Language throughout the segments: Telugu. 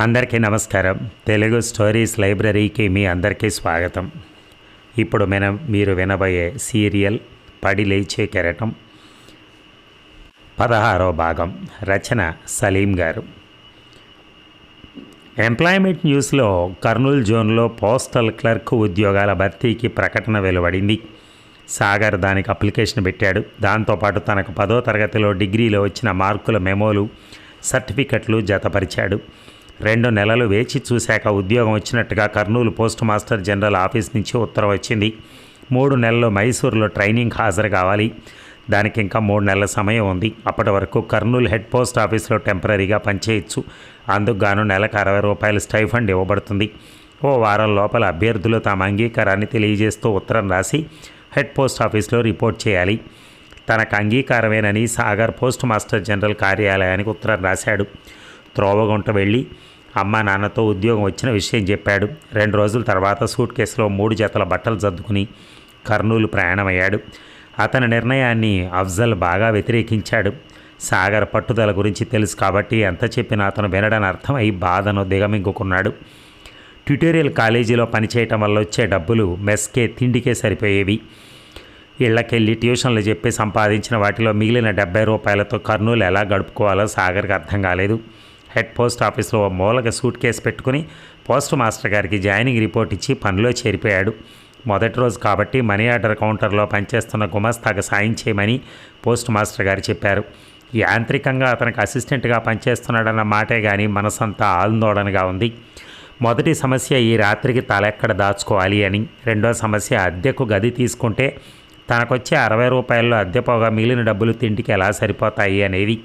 అందరికీ నమస్కారం. తెలుగు స్టోరీస్ లైబ్రరీకి మీ అందరికీ స్వాగతం. ఇప్పుడు మనం మీరు వినబోయే సీరియల్ పడి లేచే కెరటం. పదహారో భాగం. రచన సలీం గారు. ఎంప్లాయ్మెంట్ న్యూస్లో కర్నూలు జోన్లో పోస్టల్ క్లర్క్ ఉద్యోగాల భర్తీకి ప్రకటన వెలువడింది. సాగర్ దానికి అప్లికేషన్ పెట్టాడు. దాంతోపాటు తనకు పదో తరగతిలో డిగ్రీలో వచ్చిన మార్కుల మెమోలు సర్టిఫికెట్లు జతపరిచాడు. రెండు నెలలు వేచి చూశాక ఉద్యోగం వచ్చినట్టుగా Kurnool post master general office నుంచి ఉత్తరం వచ్చింది. మూడు నెలలు మైసూరులో ట్రైనింగ్ హాజరు కావాలి. దానికి ఇంకా మూడు నెలల సమయం ఉంది. అప్పటి వరకు కర్నూలు హెడ్ పోస్ట్ ఆఫీస్లో టెంపరీగా పనిచేయచ్చు. అందుకు గాను నెలకు అరవై రూపాయల స్టైఫండ్ ఇవ్వబడుతుంది. ఓ వారం లోపల అభ్యర్థులు తమ అంగీకారాన్ని తెలియజేస్తూ ఉత్తరం రాసి హెడ్ పోస్ట్ ఆఫీస్లో రిపోర్ట్ చేయాలి. తనకు అంగీకారమేనని సాగర్ పోస్ట్ మాస్టర్ జనరల్ కార్యాలయానికి ఉత్తరం రాశాడు. త్రోవగుంట వెళ్ళి అమ్మ నాన్నతో ఉద్యోగం వచ్చిన విషయం చెప్పాడు. రెండు రోజుల తర్వాత సూట్ కేసులో మూడు జతల బట్టలు సర్దుకుని కర్నూలు ప్రయాణమయ్యాడు. అతని నిర్ణయాన్ని అఫ్జల్ బాగా వ్యతిరేకించాడు. సాగర్ పట్టుదల గురించి తెలుసు కాబట్టి ఎంత చెప్పినా అతను వినడని అర్థమై బాధను దిగమింగుకున్నాడు. ట్యుటోరియల్ కాలేజీలో పనిచేయటం వల్ల వచ్చే డబ్బులు మెస్కే తిండికే సరిపోయేవి. ఇళ్ళకెళ్ళి ట్యూషన్లు చెప్పి సంపాదించిన వాటిలో మిగిలిన డెబ్బై రూపాయలతో కర్నూలు ఎలా గడుపుకోవాలో సాగర్కి అర్థం కాలేదు. హెడ్ పోస్ట్ ఆఫీస్లో ఓ మూలక సూట్ కేసు పెట్టుకుని పోస్ట్ మాస్టర్ గారికి జాయినింగ్ రిపోర్ట్ ఇచ్చి పనిలో చేరిపోయాడు. మొదటి రోజు కాబట్టి మనీ ఆర్డర్ కౌంటర్లో పనిచేస్తున్న గుమస్తాకు సాయం చేయమని పోస్ట్ మాస్టర్ గారు చెప్పారు. యాంత్రికంగా అతనికి అసిస్టెంట్గా పనిచేస్తున్నాడన్న మాటే కానీ మనసంతా ఆందోళనగా ఉంది. మొదటి సమస్య ఈ రాత్రికి తలెక్కడ దాచుకోవాలి అని రెండో సమస్య అద్దెకు గది తీసుకుంటే తనకొచ్చే అరవై రూపాయల్లో అద్దె పోగా మిగిలిన డబ్బులు తిండికి ఎలా సరిపోతాయి అనేది.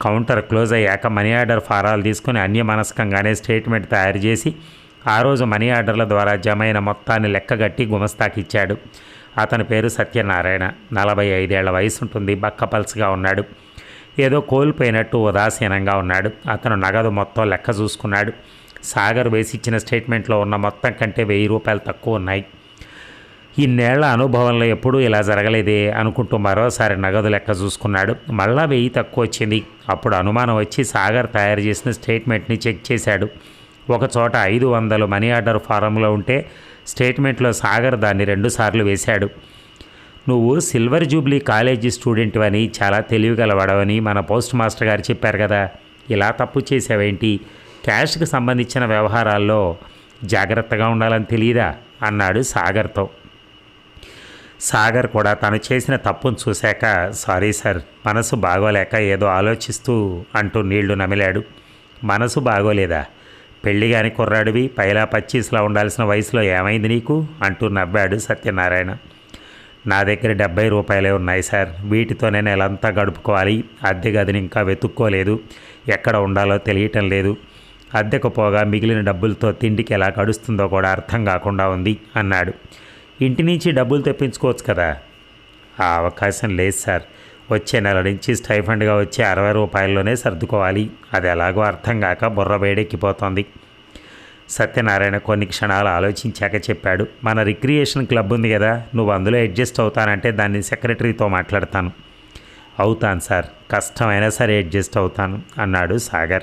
కౌంటర్ క్లోజ్ అయ్యాక మనీ ఆర్డర్ ఫారాలు తీసుకుని అన్యమనస్కంగానే స్టేట్మెంట్ తయారు చేసి ఆ రోజు మనీ ఆర్డర్ల ద్వారా జమైన మొత్తాన్ని లెక్కగట్టి గుమస్తాకిచ్చాడు అతని పేరు సత్యనారాయణ. నలభై ఐదేళ్ళ వయసు ఉంటుంది. బక్కపల్స్గా ఉన్నాడు. ఏదో కోల్పోయినట్టు ఉదాసీనంగా ఉన్నాడు. అతను నగదు మొత్తం లెక్క చూసుకున్నాడు. సాగర్ వేసి ఇచ్చిన స్టేట్మెంట్లో ఉన్న మొత్తం కంటే వెయ్యి రూపాయలు తక్కువ ఉన్నాయి. ఇన్నేళ్ళ అనుభవంలో ఎప్పుడూ ఇలా జరగలేదే అనుకుంటూ మరోసారి నగదు లెక్క చూసుకున్నాడు. మళ్ళా వెయ్యి తక్కువ వచ్చింది. అప్పుడు అనుమానం వచ్చి సాగర్ తయారు చేసిన స్టేట్మెంట్ని చెక్ చేశాడు. ఒక చోట ఐదు వందలు మనీ ఆర్డర్ ఫారంలో ఉంటే స్టేట్మెంట్లో సాగర్ దాన్ని రెండుసార్లు వేశాడు. నువ్వు సిల్వర్ జూబ్లీ కాలేజీ స్టూడెంట్ అని చాలా తెలివిగలవాడవని మన పోస్ట్ మాస్టర్ గారు చెప్పారు కదా. ఇలా తప్పు చేసావేంటి క్యాష్కి సంబంధించిన వ్యవహారాల్లో జాగ్రత్తగా ఉండాలని తెలియదా అన్నాడు సాగర్తో. సాగర్ కూడా తను చేసిన తప్పును చూశాక సారీ సార్ మనసు బాగోలేక ఏదో ఆలోచిస్తూ అంటూ నీళ్ళు నమిలాడు. మనసు బాగోలేదా? పెళ్ళి కాని కుర్రాడివి పైలా పచ్చీస్లా ఉండాల్సిన వయసులో ఏమైంది నీకు? అంటూ నవ్వాడు సత్యనారాయణ. నా దగ్గర డెబ్బై రూపాయలే ఉన్నాయి సార్. వీటితోనే నెలంతా గడుపుకోవాలి. అద్దె గదిని ఇంకా వెతుక్కోలేదు. ఎక్కడ ఉండాలో తెలియటం లేదు. అద్దెకు పోగా మిగిలిన డబ్బులతో తిండికి ఎలా గడుస్తుందో కూడా అర్థం కాకుండా ఉంది అన్నాడు. ఇంటి నుంచి డబ్బులు తెప్పించుకోవచ్చు కదా. ఆ అవకాశం లేదు సార్. వచ్చే నెల నుంచి స్టైఫండ్గా వచ్చే అరవై రూపాయల్లోనే సర్దుకోవాలి. అది ఎలాగో అర్థం కాక బుర్ర వేడెక్కిపోతోంది. సత్యనారాయణ కొన్ని క్షణాలు ఆలోచించాక చెప్పాడు మన రిక్రియేషన్ క్లబ్ ఉంది కదా నువ్వు అందులో అడ్జస్ట్ అవుతానంటే దాన్ని సెక్రటరీతో మాట్లాడతాను. అవుతాను సార్ కష్టమైనా సరే అడ్జస్ట్ అవుతాను అన్నాడు సాగర్.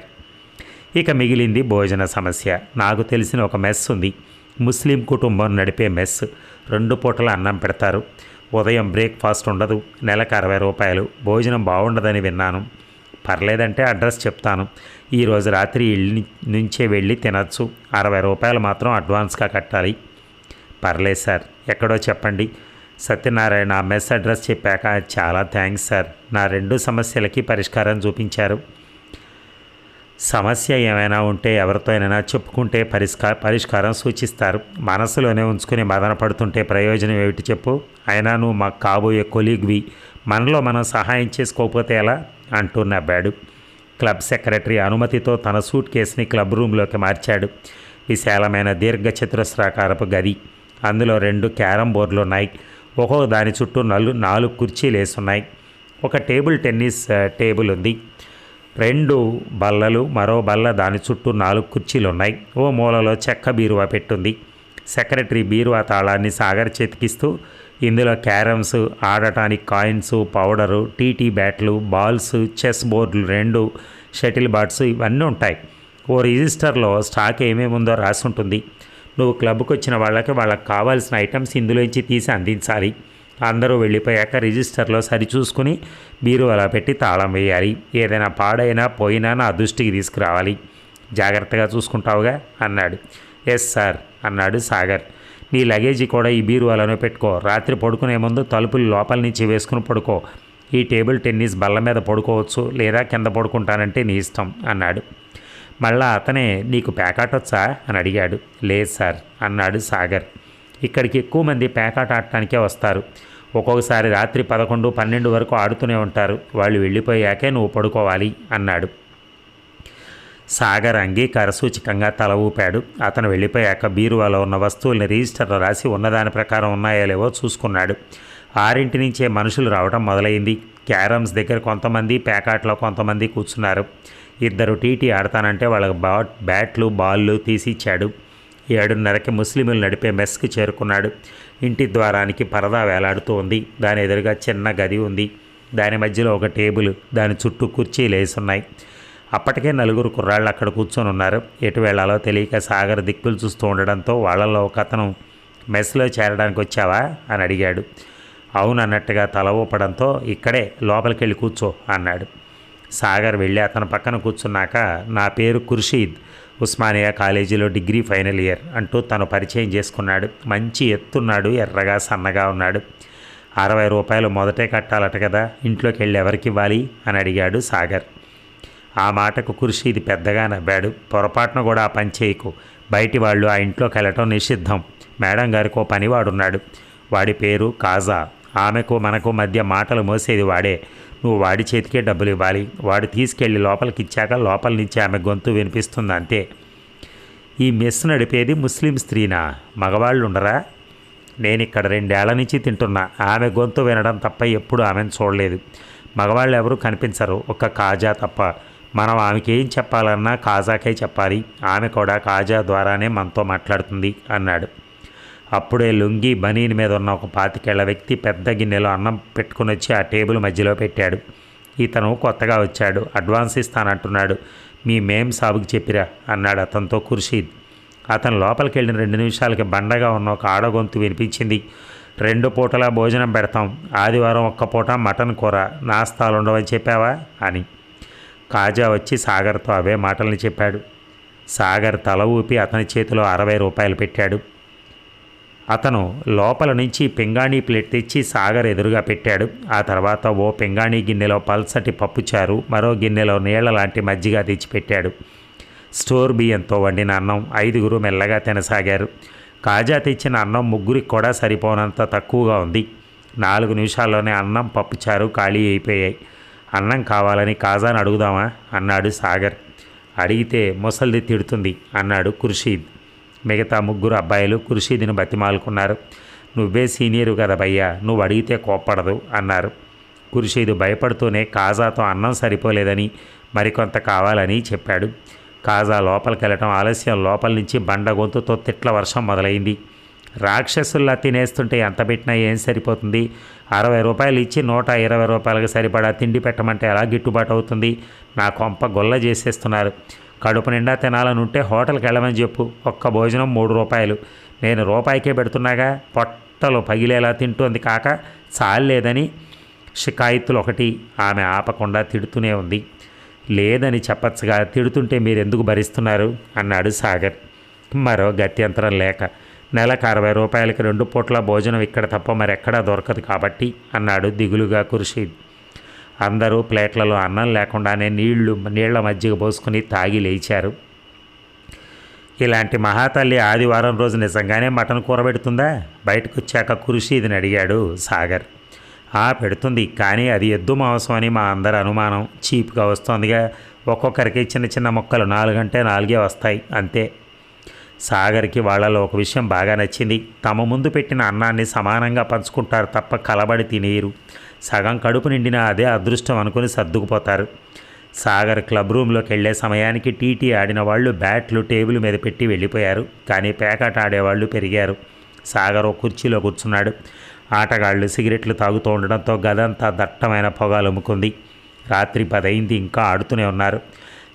ఇక మిగిలింది భోజన సమస్య. నాకు తెలిసిన ఒక మెస్ ఉంది. ముస్లిం కుటుంబం నడిపే మెస్. రెండు పూటల అన్నం పెడతారు. ఉదయం బ్రేక్ఫాస్ట్ ఉండదు. నెలకు అరవై రూపాయలు. భోజనం బాగుండదని విన్నాను. పర్లేదంటే అడ్రస్ చెప్తాను. ఈరోజు రాత్రి ఇల్లు నుంచే వెళ్ళి తినచ్చు. అరవై రూపాయలు మాత్రం అడ్వాన్స్గా కట్టాలి. పర్లేదు సార్. ఎక్కడో చెప్పండి. సత్యనారాయణ మెస్ అడ్రస్ చెప్పాక చాలా థ్యాంక్స్ సార్. నా రెండు సమస్యలకి పరిష్కారం చూపించారు. సమస్య ఏమైనా ఉంటే ఎవరితో అయినా చెప్పుకుంటే పరిష్కా పరిష్కారం సూచిస్తారు. మనసులోనే ఉంచుకుని మదన పడుతుంటే ప్రయోజనం ఏమిటి చెప్పు? అయినా నువ్వు మాకు కాబోయే కొలీగ్వి. మనలో మనం సహాయం చేసుకోకపోతే ఎలా? అంటూ నవ్వాడు. క్లబ్ సెక్రటరీ అనుమతితో తన సూట్ కేసుని క్లబ్ రూమ్లోకి మార్చాడు. విశాలమైన దీర్ఘ చతురస్రాకారపు గది. అందులో రెండు క్యారం బోర్డులు ఉన్నాయి. ఒక్కొక్క దాని చుట్టూ నలు నాలుగు కుర్చీలు వేసున్నాయి ఒక టేబుల్ టెన్నిస్ టేబుల్ ఉంది. రెండు బల్లలు మరో బల్ల దాని చుట్టూ నాలుగు కుర్చీలు ఉన్నాయి ఓ మూలలో చెక్క బీరువా పెట్టుంది. సెక్రటరీ బీరువా తాళాన్ని సాగర్ చేతికిస్తూ ఇందులో క్యారమ్స్ ఆడటానికి కాయిన్స్ పౌడరు టీటీ బ్యాట్లు బాల్స్ చెస్ బోర్డులు రెండు షటిల్ బాట్స్ ఇవన్నీ ఉంటాయి. ఓ రిజిస్టర్లో స్టాక్ ఏమేమి ఉందో రాసి ఉంటుంది నువ్వు క్లబ్కి వచ్చిన వాళ్ళకి వాళ్ళకి కావాల్సిన ఐటమ్స్ ఇందులోంచి తీసి అందించాలి. అందరూ వెళ్ళిపోయాక రిజిస్టర్లో సరిచూసుకుని మీరు అలా పెట్టి తాళం వేయాలి. ఏదైనా పాడైనా పోయినా నా దృష్టికి తీసుకురావాలి. జాగ్రత్తగా చూసుకుంటావుగా? అన్నాడు. ఎస్ సార్ అన్నాడు సాగర్. నీ లగేజీ కూడా ఈ బీరువాలోనే పెట్టుకో. రాత్రి పడుకునే ముందు తలుపులు లోపల నుంచి వేసుకుని పడుకో. ఈ టేబుల్ టెన్నిస్ బల్ల మీద పడుకోవచ్చు లేదా కింద పడుకుంటానంటే నీ ఇష్టం అన్నాడు. మళ్ళా అతనే నీకు పేకాట వచ్చా? అని అడిగాడు. లేదు సార్ అన్నాడు సాగర్. ఇక్కడికి ఎక్కువ మంది పేకాట ఆడటానికే వస్తారు. ఒక్కొక్కసారి రాత్రి పదకొండు పన్నెండు వరకు ఆడుతూనే ఉంటారు. వాళ్ళు వెళ్ళిపోయాకే నువ్వు పడుకోవాలి అన్నాడు. సాగర్ అంగీకార సూచకంగా తల ఊపాడు. అతను వెళ్ళిపోయాక బీరువాలో ఉన్న వస్తువుల్ని రిజిస్టర్లో రాసి ఉన్నదాని ప్రకారం ఉన్నాయో లేవో చూసుకున్నాడు. ఆరింటి నుంచే మనుషులు రావడం మొదలైంది. క్యారమ్స్ దగ్గర కొంతమంది ప్యాకాట్లో కొంతమంది కూర్చున్నారు. ఇద్దరు టీటీ ఆడతానంటే వాళ్ళకి బా బ్యాట్లు బాళ్ళు తీసిచ్చాడు. ఏడున్నరకి ముస్లింలు నడిపే మెస్కి చేరుకున్నాడు. ఇంటి ద్వారానికి పరదా వేలాడుతూ ఉంది. దాని ఎదురుగా చిన్న గది ఉంది. దాని మధ్యలో ఒక టేబుల్ దాని చుట్టూ కుర్చీలు వేసున్నాయి. అప్పటికే నలుగురు కుర్రాళ్ళు అక్కడ కూర్చొని ఉన్నారు. ఎటు వెళ్ళాలో తెలియక సాగర్ దిక్కులు చూస్తూ ఉండడంతో వాళ్ళల్లో ఒక అతను మెస్లో చేరడానికి వచ్చావా? అని అడిగాడు. అవును అన్నట్టుగా తల ఊపడంతో ఇక్కడే లోపలికి వెళ్ళి కూర్చో అన్నాడు. సాగర్ వెళ్ళి అతని పక్కన కూర్చున్నాక నా పేరు ఖుర్షీద్. ఉస్మానియా కాలేజీలో డిగ్రీ ఫైనల్ ఇయర్ అంటూ తను పరిచయం చేసుకున్నాడు. మంచి ఎత్తున్నాడు ఎర్రగా సన్నగా ఉన్నాడు. అరవై రూపాయలు మొదటే కట్టాలట కదా ఇంట్లోకి వెళ్ళి ఎవరికి ఇవ్వాలి? అని అడిగాడు సాగర్. ఆ మాటకు ఖుర్షీద్ పెద్దగా నవ్వాడు. పొరపాటున కూడా ఆ పని చేయకు. బయటి వాళ్ళు ఆ ఇంట్లోకి వెళ్ళటం నిషిద్ధం. మేడం గారికి ఓ పనివాడున్నాడు. వాడి పేరు కాజా. ఆమెకు మనకు మధ్య మాటలు మోసేది వాడే. నువ్వు వాడి చేతికే డబ్బులు ఇవ్వాలి. వాడు తీసుకెళ్ళి లోపలికి ఇచ్చాక లోపల నుంచి ఆమె గొంతు వినిపిస్తుంది అంతే ఈ మెస్ నడిపేది ముస్లిం స్త్రీనా? మగవాళ్ళు ఉండరా నేను ఇక్కడ రెండేళ్ళ నుంచి తింటున్నా. ఆమె గొంతు వినడం తప్ప ఎప్పుడు ఆమెను చూడలేదు. మగవాళ్ళు ఎవరు కనిపించరు. ఒక్క కాజా తప్ప. మనం ఆమెకి ఏం చెప్పాలన్నా కాజాకే చెప్పాలి. ఆమె కూడా కాజా ద్వారానే మనతో మాట్లాడుతుంది అన్నాడు. అప్పుడే లుంగి బనీని మీద ఉన్న ఒక పాతికేళ్ళ వ్యక్తి పెద్ద గిన్నెలో అన్నం పెట్టుకుని వచ్చి ఆ టేబుల్ మధ్యలో పెట్టాడు. ఇతను కొత్తగా వచ్చాడు. అడ్వాన్స్ ఇస్తానంటున్నాడు. మీ మేం సాబుకి చెప్పిరా అన్నాడు అతనితో ఖుర్షీద్. అతను లోపలికి వెళ్ళిన రెండు నిమిషాలకి బండగా ఉన్న ఒక ఆడగొంతు వినిపించింది. రెండు పూటలా భోజనం పెడతాం. ఆదివారం ఒక్క పూట మటన్ కూర. నాస్తాలు ఉండవని చెప్పావా? అని. కాజా వచ్చి సాగర్తో అవే మాటల్ని చెప్పాడు. సాగర్ తల ఊపి అతని చేతిలో అరవై రూపాయలు పెట్టాడు. అతను లోపల నుంచి పింగాణీ ప్లేట్ తెచ్చి సాగర్ ఎదురుగా పెట్టాడు. ఆ తర్వాత ఓ పింగాణీ గిన్నెలో పల్సటి పప్పుచారు మరో గిన్నెలో నీళ్ళ లాంటి మజ్జిగ తెచ్చిపెట్టాడు. స్టోర్ బియ్యంతో వండిన అన్నం ఐదుగురు మెల్లగా తినసాగారు. కాజా తెచ్చిన అన్నం ముగ్గురికి కూడా సరిపోనంత తక్కువగా ఉంది. నాలుగు నిమిషాల్లోనే అన్నం పప్పుచారు ఖాళీ అయిపోయాయి. అన్నం కావాలని కాజాని అడుగుదామా? అన్నాడు సాగర్. అడిగితే ముసలిది తిడుతుంది అన్నాడు ఖుర్షీద్. మిగతా ముగ్గురు అబ్బాయిలు ఖుర్షీద్ని బతిమాలుకున్నారు. నువ్వే సీనియరు కదా భయ్యా నువ్వు అడిగితే కోప్పడదు అన్నారు. కుర్షీదు భయపడుతూనే కాజాతో అన్నం సరిపోలేదని మరికొంత కావాలని చెప్పాడు. కాజా లోపలికి వెళ్ళటం ఆలస్యం. లోపల నుంచి బండ గొంతుతో తిట్ల వర్షం మొదలైంది. రాక్షసుల్లా తినేస్తుంటే ఎంత పెట్టినా ఏం సరిపోతుంది? అరవై రూపాయలు ఇచ్చి నూట ఇరవై రూపాయలకు సరిపడా తిండి పెట్టమంటే ఎలా గిట్టుబాటు అవుతుంది? నా కొంప గొల్ల చేసేస్తున్నారు. కడుపు నిండా తినాలని ఉంటే హోటల్కి వెళ్ళమని చెప్పు. ఒక్క భోజనం మూడు రూపాయలు. నేను రూపాయికే పెడుతున్నాగా. పొట్టలు పగిలేలా తింటోంది కాక చాలేదని షికాయితులు ఒకటి ఆమె ఆపకుండా తిడుతూనే ఉంది. లేదని చెప్పచ్చుగా తిడుతుంటే మీరు ఎందుకు భరిస్తున్నారు? అన్నాడు సాగర్. మరో గత్యంతరం లేక. నెలకు అరవై రూపాయలకి రెండు పూట్ల భోజనం ఇక్కడ తప్ప మరెక్కడా దొరకదు కాబట్టి అన్నాడు దిగులుగా ఖుర్షీద్ అందరూ ప్లేట్లలో అన్నం లేకుండానే నీళ్ళు నీళ్ళ మజ్జిగ పోసుకుని తాగి లేచారు. ఇలాంటి మహాతల్లి ఆదివారం రోజు నిజంగానే మటన్ కూర పెడుతుందా? బయటకు వచ్చాక కురుషీదిని అడిగాడు సాగర్. ఆ పెడుతుంది కానీ అది ఎద్దు మాంసం అని మా అందరి అనుమానం. చీప్గా వస్తోందిగా ఒక్కొక్కరికి చిన్న చిన్న మొక్కలు నాలుగంటే నాలుగే వస్తాయి అంతే. సాగర్కి వాళ్ళలో ఒక విషయం బాగా నచ్చింది. తమ ముందు పెట్టిన అన్నాన్ని సమానంగా పంచుకుంటారు తప్ప కలబడి తినేరు. సగం కడుపు నిండిన అదే అదృష్టం అనుకుని సర్దుకుపోతారు. సాగర్ క్లబ్ రూమ్లోకి వెళ్ళే సమయానికి టీటీ ఆడిన వాళ్ళు బ్యాట్లు టేబుల్ మీద పెట్టి వెళ్ళిపోయారు. కానీ పేకాట ఆడేవాళ్ళు పెరిగారు. సాగర్ ఓ కుర్చీలో కూర్చున్నాడు. ఆటగాళ్ళు సిగరెట్లు తాగుతూ ఉండడంతో గదంతా దట్టమైన పొగ రాత్రి పదైంది ఇంకా ఆడుతూనే ఉన్నారు.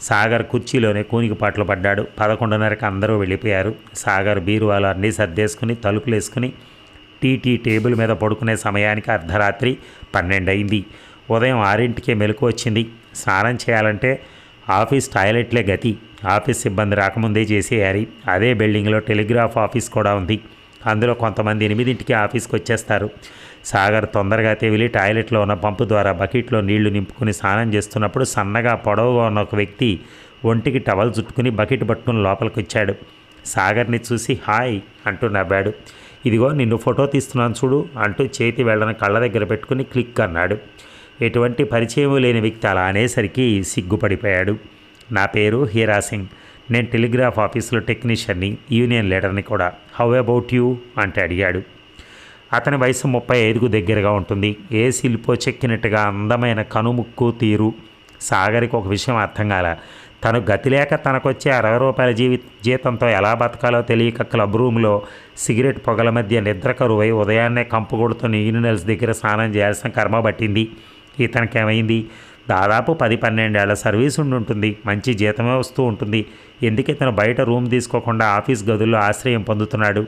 సాగర్ కుర్చీలోనే కూనికిపాట్లు పడ్డాడు. పదకొండున్నరకు అందరూ వెళ్ళిపోయారు. సాగర్ బీరువాలు అన్నీ సర్దేసుకుని తలుపులు వేసుకుని టీటీ టేబుల్ మీద పడుకునే సమయానికి అర్ధరాత్రి పన్నెండు అయింది ఉదయం ఆరింటికే మెలకు వచ్చింది. స్నానం చేయాలంటే ఆఫీస్ టాయిలెట్లే గతి. ఆఫీస్ సిబ్బంది రాకముందే చేసేయాలి. అదే బిల్డింగ్లో టెలిగ్రాఫ్ ఆఫీస్ కూడా ఉంది. అందులో కొంతమంది ఎనిమిదింటికి ఆఫీస్కి వచ్చేస్తారు సాగర్ తొందరగా తెవిలి టాయిలెట్లో ఉన్న పంపు ద్వారా బకెట్లో నీళ్ళు నింపుకుని స్నానం చేస్తున్నప్పుడు సన్నగా పొడవుగా ఉన్న ఒక వ్యక్తి ఒంటికి టవల్ చుట్టుకుని బకెట్ పట్టుకుని లోపలికి వచ్చాడు సాగర్ని చూసి హాయ్ అంటూ నవ్వాడు. ఇదిగో నిన్ను ఫోటో తీస్తున్నాను చూడు అంటూ చేతి వెళ్ళని కళ్ళ దగ్గర పెట్టుకుని క్లిక్ అన్నాడు. ఎటువంటి పరిచయం లేని వ్యక్తి అలా అనేసరికి సిగ్గుపడిపోయాడు. నా పేరు హీరా సింగ్. నేను టెలిగ్రాఫ్ ఆఫీసులో టెక్నీషియన్ని యూనియన్ లీడర్ని కూడా. How about you? అంటే అడిగాడు. అతని వయసు ముప్పై ఐదుకు దగ్గరగా ఉంటుంది. ఏ శిల్పో చెక్కినట్టుగా అందమైన కనుముక్కు తీరు. సాగరికి ఒక విషయం అర్థం కాల. తను గతిలేక తనకొచ్చే అరవై రూపాయల జీవి జీతంతో ఎలా బతకాలో తెలియక క్లబ్ రూమ్లో సిగరెట్ పొగల మధ్య నిద్ర కరువై ఉదయాన్నే కంపు కొడుతున్న దగ్గర స్నానం చేయాల్సిన కర్మ పట్టింది. ఇతనికేమైంది దాదాపు పది పన్నెండేళ్ళ సర్వీస్ ఉండి ఉంటుంది మంచి జీతమే వస్తూ ఉంటుంది. ఎందుకు ఇతను బయట రూమ్ తీసుకోకుండా ఆఫీస్ గదుల్లో ఆశ్రయం పొందుతున్నాడు?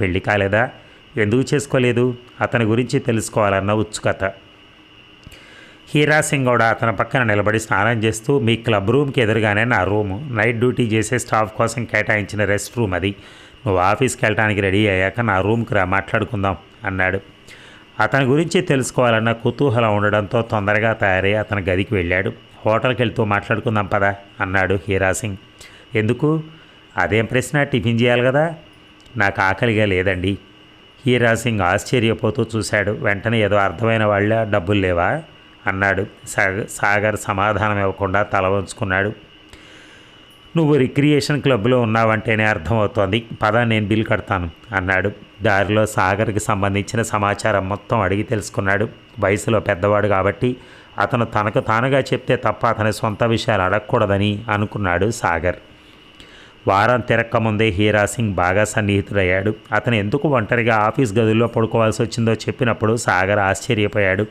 పెళ్ళి కాలేదా? ఎందుకు చేసుకోలేదు? అతని గురించి తెలుసుకోవాలన్న ఉత్సుకత. హీరా సింగ్ కూడా అతని పక్కన నిలబడి స్నానం చేస్తూ మీ క్లబ్ రూమ్కి ఎదురుగానే నా రూము. నైట్ డ్యూటీ చేసే స్టాఫ్ కోసం కేటాయించిన రెస్ట్ రూమ్ అది. నువ్వు ఆఫీస్కి వెళ్ళడానికి రెడీ అయ్యాక నా రూమ్కి రా మాట్లాడుకుందాం అన్నాడు. అతని గురించి తెలుసుకోవాలన్న కుతూహలం ఉండడంతో తొందరగా తయారై అతని గదికి వెళ్ళాడు. హోటల్కి వెళ్తూ మాట్లాడుకుందాం పదా అన్నాడు హీరా సింగ్. ఎందుకు? అదేం ప్రశ్న? టిఫిన్ చేయాలి కదా. నాకు ఆకలిగా లేదండి. హీరా సింగ్ ఆశ్చర్యపోతూ చూశాడు. వెంటనే ఏదో అర్థమైన వాళ్ళ డబ్బులు లేవా? అన్నాడు. సాగర్ సమాధానం ఇవ్వకుండా తల వంచుకున్నాడు. నువ్వు రిక్రియేషన్ క్లబ్లో ఉన్నావంటేనే అర్థమవుతోంది. పద నేను బిల్ కడతాను అన్నాడు. దారిలో సాగర్కి సంబంధించిన సమాచారం మొత్తం అడిగి తెలుసుకున్నాడు. వయసులో పెద్దవాడు కాబట్టి అతను తనకు తానుగా చెప్తే తప్ప అతని సొంత విషయాలు అడగకూడదని అనుకున్నాడు సాగర్. వారం తిరక్కముందే హీరా సింగ్ బాగా సన్నిహితుడయ్యాడు. అతను ఎందుకు ఒంటరిగా ఆఫీస్ గదుల్లో పడుకోవాల్సి వచ్చిందో చెప్పినప్పుడు సాగర్ ఆశ్చర్యపోయాడు.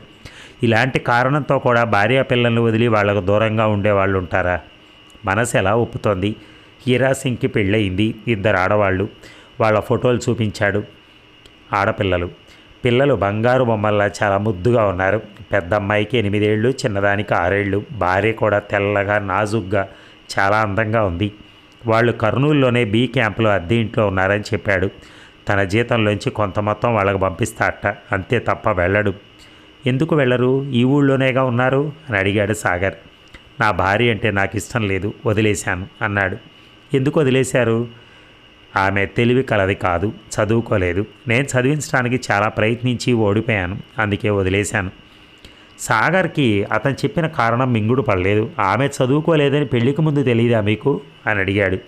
ఇలాంటి కారణంతో కూడా భార్య పిల్లల్ని వదిలి వాళ్ళకు దూరంగా ఉండేవాళ్ళు ఉంటారా? మనసు ఎలా ఒప్పుతోంది? హీరా సింగ్కి పెళ్ళయింది ఇద్దరు ఆడవాళ్ళు. వాళ్ళ ఫోటోలు చూపించాడు ఆడపిల్లలు. పిల్లలు బంగారు బొమ్మల్లా చాలా ముద్దుగా ఉన్నారు. పెద్ద అమ్మాయికి ఎనిమిదేళ్ళు చిన్నదానికి ఆరేళ్ళు. భార్య కూడా తెల్లగా నాజుగ్గా చాలా అందంగా ఉంది. వాళ్ళు కర్నూలులోనే బీ క్యాంపులో అద్దె ఇంట్లో ఉన్నారని చెప్పాడు. తన జీతంలోంచి కొంత మొత్తం వాళ్ళకు పంపిస్తా అట్ట. అంతే తప్ప వెళ్ళడు. ఎందుకు వెళ్ళరు? ఈ ఊళ్ళోనేగా ఉన్నారు? అని అడిగాడు సాగర్. నా భార్య అంటే నాకు ఇష్టం లేదు వదిలేశాను అన్నాడు. ఎందుకు వదిలేశారు? ఆమె తెలివి కలది కాదు చదువుకోలేదు. నేను చదివించడానికి చాలా ప్రయత్నించి ఓడిపోయాను అందుకే వదిలేశాను. సాగర్కి అతను చెప్పిన కారణం మింగుడు పడలేదు. ఆమె చదువుకోలేదని పెళ్ళికి ముందు తెలియదా మీకు? అని అడిగాడు.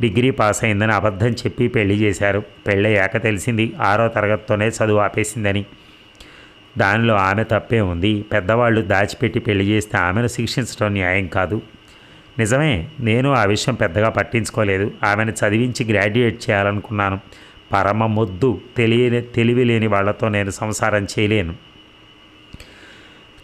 డిగ్రీ పాస్ అయిందని అబద్ధం చెప్పి పెళ్ళి చేశారు. పెళ్ళయ్యాక తెలిసింది ఆరో తరగతితోనే చదువు ఆపేసిందని. దానిలో ఆమె తప్పే ఉంది. పెద్దవాళ్ళు దాచిపెట్టి పెళ్ళి చేస్తే ఆమెను శిక్షించడం న్యాయం కాదు. నిజమే నేను ఆ విషయం పెద్దగా పట్టించుకోలేదు. ఆమెను చదివించి గ్రాడ్యుయేట్ చేయాలనుకున్నాను. పరమ మొద్దు తెలియని తెలివి లేని వాళ్ళతో నేను సంసారం చేయలేను.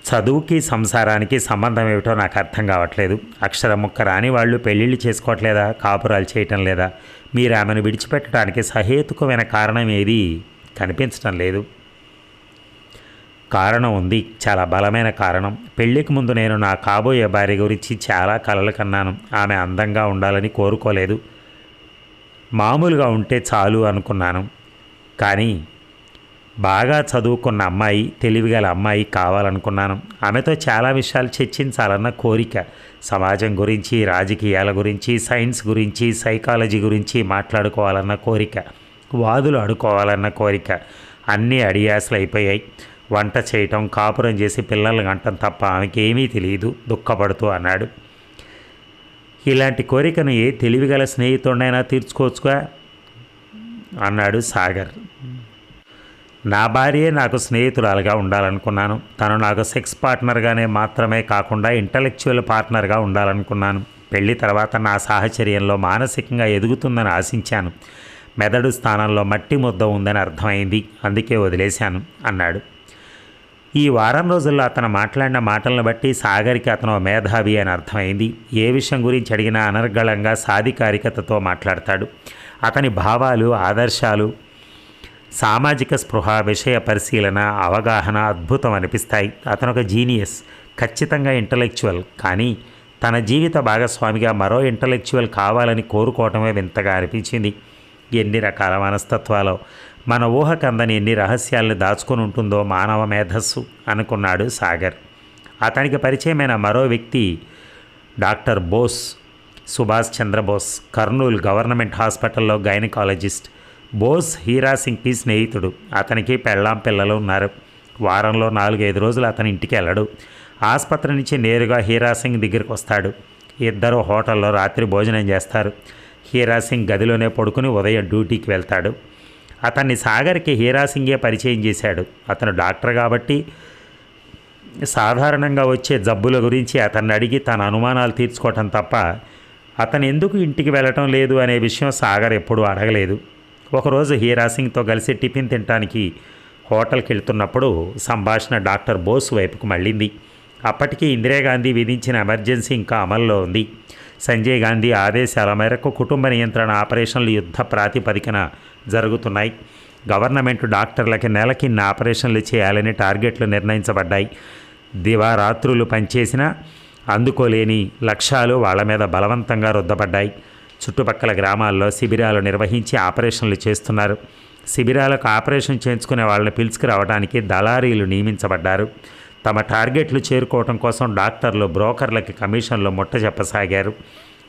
చదువుకి సంసారానికి సంబంధం ఏమిటో నాకు అర్థం కావట్లేదు. అక్షరం ముక్క రాని వాళ్ళు పెళ్ళిళ్ళు చేసుకోవట్లేదా? కాపురాలు చేయటం లేదా? మీరు ఆమెను విడిచిపెట్టడానికి సహేతుకమైన కారణం ఏది? కనిపించడం లేదు. కారణం ఉంది. చాలా బలమైన కారణం. పెళ్ళికి ముందు నేను నా కాబోయే భార్య గురించి చాలా కలలు కన్నాను. ఆమె అందంగా ఉండాలని కోరుకోలేదు. మామూలుగా ఉంటే చాలు అనుకున్నాను. కానీ బాగా చదువుకున్న అమ్మాయి తెలివిగల అమ్మాయి కావాలనుకున్నాను. ఆమెతో చాలా విషయాలు చర్చించాలన్న కోరిక. సమాజం గురించి రాజకీయాల గురించి సైన్స్ గురించి సైకాలజీ గురించి మాట్లాడుకోవాలన్న కోరిక. వాదులు ఆడుకోవాలన్న కోరిక. అన్నీ అడియాసలు అయిపోయాయి. వంట చేయటం కాపురం చేసి పిల్లల్ని గంటం తప్ప ఆమెకి ఏమీ తెలియదు దుఃఖపడుతూ అన్నాడు. ఇలాంటి కోరికను ఏ తెలివిగల స్నేహితుడినైనా తీర్చుకోవచ్చుగా? అన్నాడు సాగర్. నా భార్యే నాకు స్నేహితురాలుగా ఉండాలనుకున్నాను. తను నాకు సెక్స్ పార్ట్నర్గానే మాత్రమే కాకుండా ఇంటలెక్చువల్ పార్ట్నర్గా ఉండాలనుకున్నాను. పెళ్ళి తర్వాత నా సాహచర్యంలో మానసికంగా ఎదుగుతుందని ఆశించాను. మెదడు స్థానంలో మట్టి ముద్ద ఉందని అర్థమైంది. అందుకే వదిలేశాను అన్నాడు. ఈ వారం రోజుల్లో అతను మాట్లాడిన మాటలను బట్టి సాగర్కి అతను మేధావి అని అర్థమైంది. ఏ విషయం గురించి అడిగినా అనర్గళంగా సాధికారికతతో మాట్లాడతాడు. అతని భావాలు ఆదర్శాలు సామాజిక స్పృహ విషయ పరిశీలన అవగాహన అద్భుతం అనిపిస్తాయి. అతను ఒక జీనియస్ ఖచ్చితంగా ఇంటలెక్చువల్ కానీ తన జీవిత భాగస్వామిగా మరో ఇంటలెక్చువల్ కావాలని కోరుకోవటమే వింతగా అనిపించింది. ఎన్ని రకాల మనస్తత్వాలో మన ఊహకందని ఎన్ని రహస్యాలను దాచుకొని ఉంటుందో మానవ మేధస్సు అనుకున్నాడు సాగర్. అతనికి పరిచయమైన మరో వ్యక్తి డాక్టర్ బోస్ సుభాష్ చంద్రబోస్ కర్నూలు గవర్నమెంట్ హాస్పిటల్లో గైనకాలజిస్ట్. బోస్ హీరా సింగ్కి స్నేహితుడు. అతనికి పెళ్ళాం పిల్లలు ఉన్నారు. వారంలో నాలుగైదు రోజులు అతని ఇంటికి వెళ్ళడు. ఆసుపత్రి నుంచి నేరుగా హీరా సింగ్ దగ్గరికి వస్తాడు. ఇద్దరు హోటల్లో రాత్రి భోజనం చేస్తారు. హీరా సింగ్ గదిలోనే పడుకుని ఉదయం డ్యూటీకి వెళ్తాడు. అతన్ని సాగర్కి హీరాసింగే పరిచయం చేశాడు. అతను డాక్టర్ కాబట్టి సాధారణంగా వచ్చే జబ్బుల గురించి అతన్ని అడిగి తన అనుమానాలు తీర్చుకోవటం తప్ప అతను ఎందుకు ఇంటికి వెళ్ళటం లేదు అనే విషయం సాగర్ ఎప్పుడూ అడగలేదు. ఒకరోజు హీరా సింగ్తో కలిసి టిఫిన్ తినటానికి హోటల్కి వెళ్తున్నప్పుడు సంభాషణ డాక్టర్ బోస్ వైపుకు మళ్ళింది. అప్పటికి ఇందిరాగాంధీ విధించిన ఎమర్జెన్సీ ఇంకా అమల్లో ఉంది. సంజయ్ గాంధీ ఆదేశాల మేరకు కుటుంబ నియంత్రణ ఆపరేషన్లు యుద్ధ ప్రాతిపదికన జరుగుతున్నాయి. గవర్నమెంట్ డాక్టర్లకి నెలకిన్న ఆపరేషన్లు చేయాలని టార్గెట్లు నిర్ణయించబడ్డాయి. దివారాత్రులు పనిచేసినా అందుకోలేని లక్ష్యాలు వాళ్ళ మీద బలవంతంగా రుద్దబడ్డాయి. చుట్టుపక్కల గ్రామాల్లో శిబిరాలు నిర్వహించి ఆపరేషన్లు చేస్తున్నారు. శిబిరాలకు ఆపరేషన్ చేయించుకునే వాళ్ళని పిలుచుకురావడానికి దళారీలు నియమించబడ్డారు. తమ టార్గెట్లు చేరుకోవడం కోసం డాక్టర్లు బ్రోకర్లకి కమిషన్లు ముట్ట చెప్పసాగారు.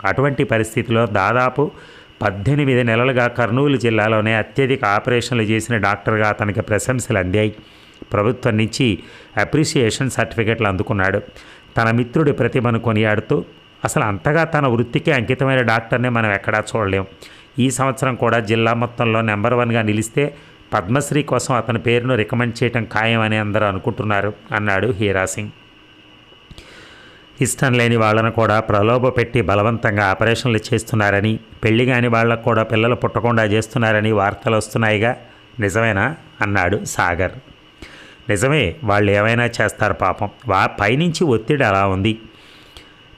అటువంటి పరిస్థితిలో దాదాపు పద్దెనిమిది నెలలుగా కర్నూలు జిల్లాలోనే అత్యధిక ఆపరేషన్లు చేసిన డాక్టర్గా అతనికి ప్రశంసలు అందాయి. ప్రభుత్వం నుంచి అప్రిసియేషన్ సర్టిఫికెట్లు అందుకున్నాడు. తన మిత్రుడి ప్రతిభను కొనియాడుతూ అసలు అంతగా తన వృత్తికి అంకితమైన డాక్టర్ని మనం ఎక్కడా చూడలేం. ఈ సంవత్సరం కూడా జిల్లా మొత్తంలో నెంబర్ వన్గా నిలిస్తే పద్మశ్రీ కోసం అతని పేరును రికమెండ్ చేయటం ఖాయం అని అందరూ అనుకుంటున్నారు అన్నాడు హీరా సింగ్ ఇష్టం లేని వాళ్ళను కూడా ప్రలోభ పెట్టి బలవంతంగా ఆపరేషన్లు చేస్తున్నారని పెళ్ళి కాని వాళ్ళకు కూడా పిల్లలు పుట్టకుండా చేస్తున్నారని వార్తలు వస్తున్నాయిగా. నిజమేనా? అన్నాడు సాగర్. నిజమే వాళ్ళు ఏమైనా చేస్తారు పాపం. వా పైనుంచి ఒత్తిడి అలా ఉంది.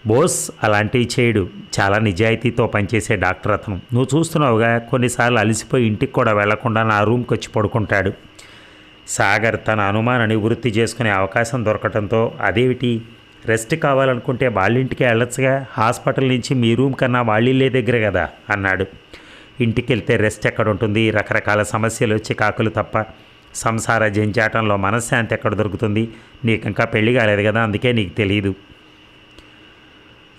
బోస్ అలాంటివి చేయడు చాలా నిజాయితీతో పనిచేసే డాక్టర్ అతను. నువ్వు చూస్తున్నావుగా కొన్నిసార్లు అలసిపోయి ఇంటికి కూడా వెళ్ళకుండా నా రూమ్కి వచ్చి పడుకుంటాడు. సాగర్ తన అనుమానాన్ని వృత్తి చేసుకునే అవకాశం దొరకటంతో అదేమిటి? రెస్ట్ కావాలనుకుంటే వాళ్ళింటికి వెళ్ళొచ్చుగా. హాస్పిటల్ నుంచి మీ రూమ్ కన్నా వాళ్ళిల్లే దగ్గర కదా అన్నాడు. ఇంటికి వెళ్తే రెస్ట్ ఎక్కడ ఉంటుంది రకరకాల సమస్యలు వచ్చి కాకులు తప్ప. సంసార జంజాటంలో మనశ్శాంతి ఎక్కడ దొరుకుతుంది? నీకు ఇంకా పెళ్ళి కాలేదు కదా అందుకే నీకు తెలియదు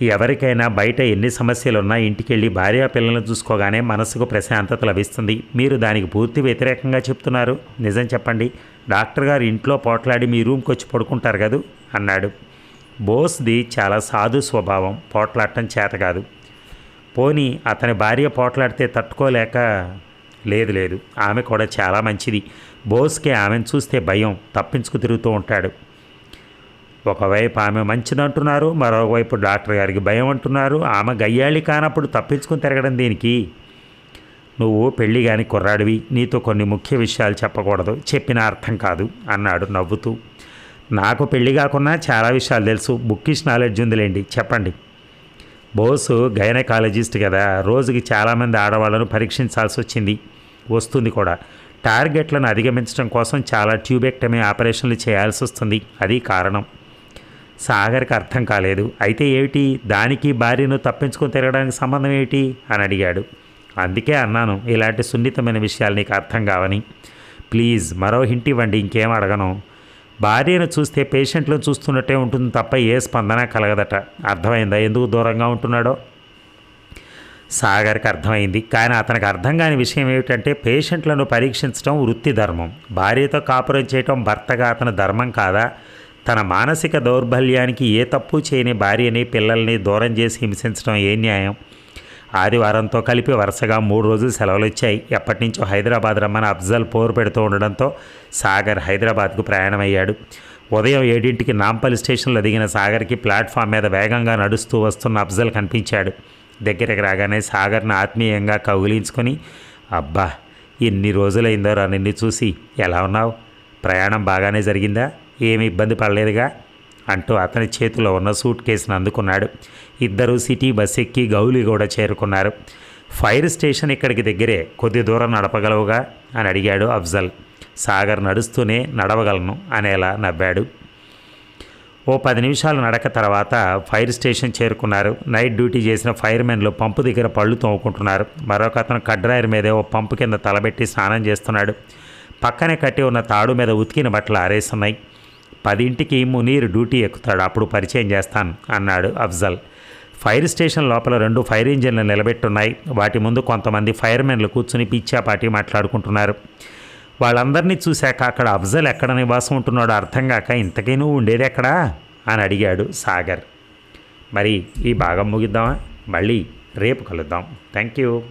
ఎవరికైనా బయట ఎన్ని సమస్యలున్నా ఇంటికి వెళ్ళి భార్యా పిల్లలను చూసుకోగానే మనసుకు ప్రశాంతత లభిస్తుంది. మీరు దానికి పూర్తి వ్యతిరేకంగా చెప్తున్నారు. నిజం చెప్పండి. డాక్టర్ గారు ఇంట్లో పోట్లాడి మీ రూమ్కి వచ్చి పడుకుంటారు కదూ అన్నాడు. బోస్ది చాలా సాధు స్వభావం పోట్లాడటం చేత కాదు. పోనీ అతని భార్య పోట్లాడితే తట్టుకోలేక లేదు లేదు ఆమె కూడా చాలా మంచిది. బోస్కి ఆమెను చూస్తే భయం తప్పించుకు తిరుగుతూ ఉంటాడు. ఒకవైపు ఆమె మంచిదంటున్నారు మరోవైపు డాక్టర్ గారికి భయం అంటున్నారు ఆమె గయ్యాళి కానప్పుడు తప్పించుకుని తిరగడం దీనికి? నువ్వు పెళ్ళి కాని కుర్రాడివి నీతో కొన్ని ముఖ్య విషయాలు చెప్పకూడదు చెప్పిన అర్థం కాదు అన్నాడు నవ్వుతూ. నాకు పెళ్ళి కాకుండా చాలా విషయాలు తెలుసు. బుక్కిష్ నాలెడ్జ్ ఉందిలేండి. చెప్పండి. బోసు గైనకాలజిస్ట్ కదా. రోజుకి చాలామంది ఆడవాళ్ళను పరీక్షించాల్సి వచ్చింది. వస్తుంది కూడా. టార్గెట్లను అధిగమించడం కోసం చాలా ట్యూబెక్టమీ ఆపరేషన్లు చేయాల్సి వస్తుంది. అది కారణం. సాగర్కి అర్థం కాలేదు. అయితే ఏమిటి? దానికి భార్యను తప్పించుకొని తిరగడానికి సంబంధం ఏమిటి? అని అడిగాడు. అందుకే అన్నాను. ఇలాంటి సున్నితమైన విషయాలు నీకు అర్థం కావని. ప్లీజ్ మరో హింట్ ఇవ్వండి. ఇంకేం అడగను. భార్యను చూస్తే పేషెంట్లను చూస్తున్నట్టే ఉంటుంది తప్ప ఏ స్పందన కలగదట. అర్థమైందా? ఎందుకు దూరంగా ఉంటున్నాడో? సాగర్కి అర్థమైంది. కానీ అతనికి అర్థం కాని విషయం ఏమిటంటే పేషెంట్లను పరీక్షించడం వృత్తి ధర్మం. భార్యతో కాపురం చేయటం భర్తగా అతని ధర్మం కాదా? తన మానసిక దౌర్బల్యానికి ఏ తప్పు చేయని భార్యని పిల్లల్ని దూరం చేసి హింసించడం ఏ న్యాయం? ఆదివారంతో కలిపి వరుసగా మూడు రోజులు సెలవులు ఇచ్చాయి. ఎప్పటి నుంచో హైదరాబాద్ రమ్మని అఫ్జల్ పోరు పెడుతూ ఉండడంతో సాగర్ హైదరాబాద్కు ప్రయాణమయ్యాడు. ఉదయం ఏడింటికి నాంపల్లి స్టేషన్లో దిగిన సాగర్కి ప్లాట్ఫామ్ మీద వేగంగా నడుస్తూ వస్తున్న అఫ్జల్ కనిపించాడు. దగ్గరికి రాగానే సాగర్ని ఆత్మీయంగా కౌగిలించుకొని అబ్బా ఎన్ని రోజులైందో రా నిన్ను చూసి. ఎలా ఉన్నావు? ప్రయాణం బాగానే జరిగిందా? ఏమి ఇబ్బంది పడలేదుగా? అంటూ అతని చేతిలో ఉన్న సూట్ కేసును అందుకున్నాడు. ఇద్దరు సిటీ బస్ ఎక్కి గౌలిగూడ చేరుకున్నారు. ఫైర్ స్టేషన్ ఇక్కడికి దగ్గరే కొద్ది దూరం నడపగలవుగా? అని అడిగాడు అఫ్జల్. సాగర్ నడుస్తూనే నడవగలను అనేలా నవ్వాడు. ఓ పది నిమిషాలు నడక తర్వాత ఫైర్ స్టేషన్ చేరుకున్నారు. నైట్ డ్యూటీ చేసిన ఫైర్మెన్లు పంపు దగ్గర పళ్ళు తోముకుంటున్నారు. మరొక అతను కడ్రాయర్ మీదే ఓ పంపు కింద తలబెట్టి స్నానం చేస్తున్నాడు. పక్కనే కట్టి ఉన్న తాడు మీద ఉతికిన బట్టలు ఆరేస్తున్నాయి పదింటికి మునీర్ డ్యూటీ ఎక్కుతాడు అప్పుడు పరిచయం చేస్తాను అన్నాడు అఫ్జల్. ఫైర్ స్టేషన్ లోపల రెండు ఫైర్ ఇంజిన్లు నిలబెట్టున్నాయి. వాటి ముందు కొంతమంది ఫైర్మెన్లు కూర్చుని పిచ్చాపాటి మాట్లాడుకుంటున్నారు. వాళ్ళందరినీ చూశాక అక్కడ అఫ్జల్ ఎక్కడ నివాసం ఉంటున్నాడో అర్థం కాక ఇంతకీ నువ్వు ఉండేది ఎక్కడా? అని అడిగాడు సాగర్. మరి ఈ భాగం ముగిద్దామా? మళ్ళీ రేపు కలుద్దాం. Thank you